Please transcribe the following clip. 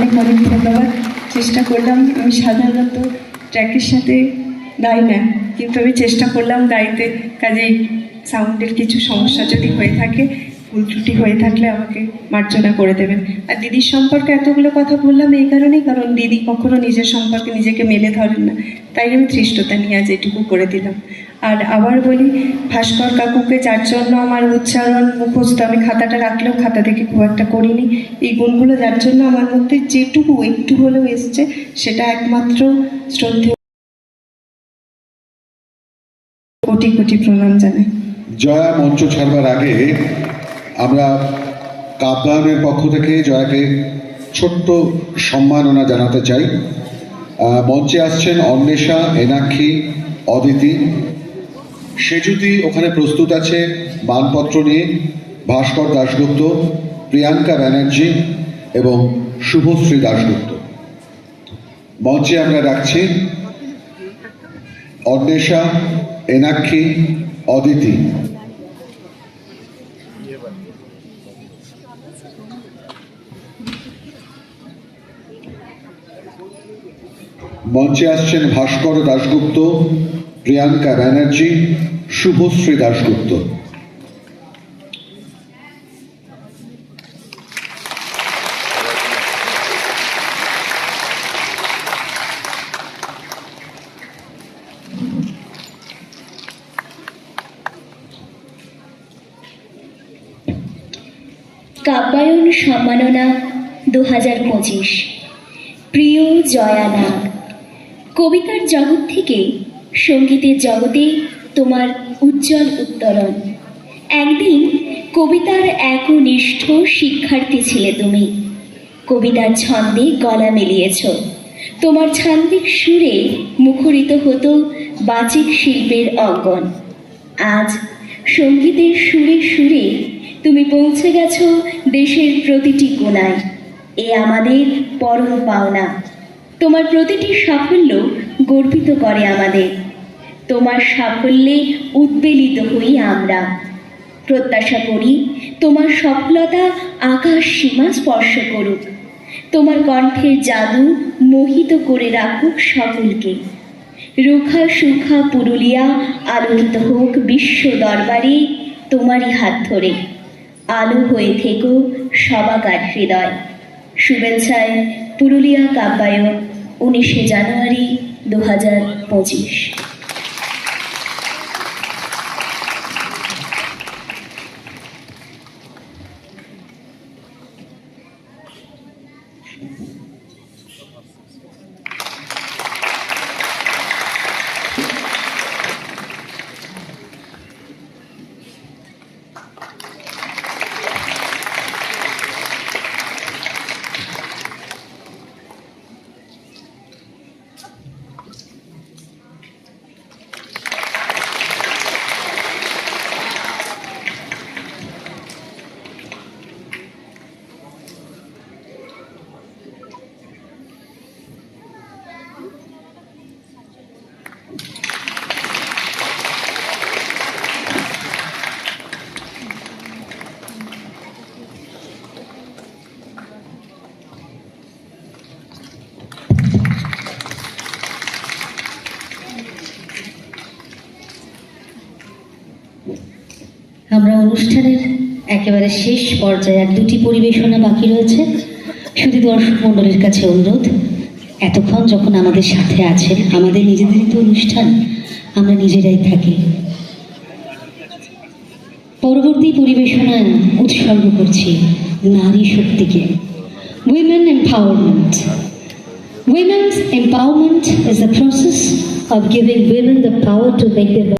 অনেক অনেক ধন্যবাদ চেষ্টা করলাম। আমি সাধারণত ট্র্যাকের সাথে গাই না, কিন্তু আমি চেষ্টা করলাম গাইতে। কাজে সাউন্ডের কিছু সমস্যা যদি হয়ে থাকে ভুল ত্রুটি হয়ে থাকলে আমাকে মার্জনা করে দেবেন। আর দিদির সম্পর্কে এতগুলো কথা বললাম এই কারণেই, কারণ দিদি কখনো নিজের সম্পর্কে নিজেকে মেলে ধরেন না। তাই আমি ধৃষ্টতা নিয়ে আজ এটুকু করে দিলাম। আর আবার বলি, ভাস্কর কাকুকে যার জন্য আমার উচ্চারণ মুখস্থ, আমি খাতাটা রাখলেও খাতা থেকে খুব একটা করিনি। এই গুণগুলো যার জন্য আমার মধ্যে যেটুকু একটু হলেও এসছে, সেটা একমাত্র শ্রদ্ধে কোটি কোটি প্রণাম জানাই। জয়া মঞ্চ ছাড়বার আগে আমরা কাব্যায়নের পক্ষ থেকে জয়াকে ছোট্ট সম্মাননা জানাতে চাই। মঞ্চে আসছেন অন্বেষা, এনাক্ষী, অদিতি। সে যদি ওখানে প্রস্তুত আছে মানপত্র নিয়ে। ভাস্কর দাশগুপ্ত, প্রিয়াঙ্কা ব্যানার্জি এবং শুভশ্রী দাশগুপ্ত। মঞ্চে আমরা ডাকছি অন্বেষা, এনাক্ষী, অদিতি। মঞ্চে আসছেন ভাস্কর দাশগুপ্ত প্রিয়াঙ্কা ব্যানার্জি শুভশ্রী দাশগুপ্ত। কাব্যায়ন সম্মাননা দু হাজার পঁচিশ। জয়া নাগ কবিতার জগৎ থেকে সঙ্গীতের জগতে তোমার উজ্জ্বল উত্তরণ। একদিন কবিতার একনিষ্ঠ শিক্ষার্থী ছিলে তুমি। কবিতার ছন্দে গলা মেলিয়েছ। তোমার ছান্দিক সুরে মুখরিত হতো বাচিক শিল্পের অঙ্গন। আজ সঙ্গীতের সুরে সুরে তুমি পৌঁছে গেছো দেশের প্রতিটি কোনায় এ আমাদের পরম পাওনা। তোমার প্রতিটি সাফল্য গর্বিত করে আমাদের। তোমার সাফল্যে উদ্বেলিত হই আমরা। প্রত্যাশা করি তোমার সফলতা আকাশ সীমা স্পর্শ করুক। তোমার কণ্ঠের জাদু মোহিত করে রাখুক সকলকে। রুখা সুখা পুরুলিয়া, আলোকিত হোক বিশ্ব দরবারে তোমারই হাত ধরে। আলো হয়ে থেকো সবাকার হৃদয়। শুভেচ্ছায় পুরুলিয়া কাব্যায়ন। উনিশে জানুয়ারি দু হাজার পঁচিশ। আমরা অনুষ্ঠানের একেবারে শেষ পর্যায়ে আর দুটি পরিবেশনা বাকি রয়েছে। শুধু দর্শক মণ্ডলীর কাছে অনুরোধ, এতক্ষণ যখন আমাদের সাথে আছে আমাদের নিজেদেরই তো অনুষ্ঠান, আমরা নিজেরাই থাকি। পরবর্তী পরিবেশনায় উৎসর্গ করছি নারী শক্তিকে। Women empowerment Women's empowerment is the process of giving women the power to make their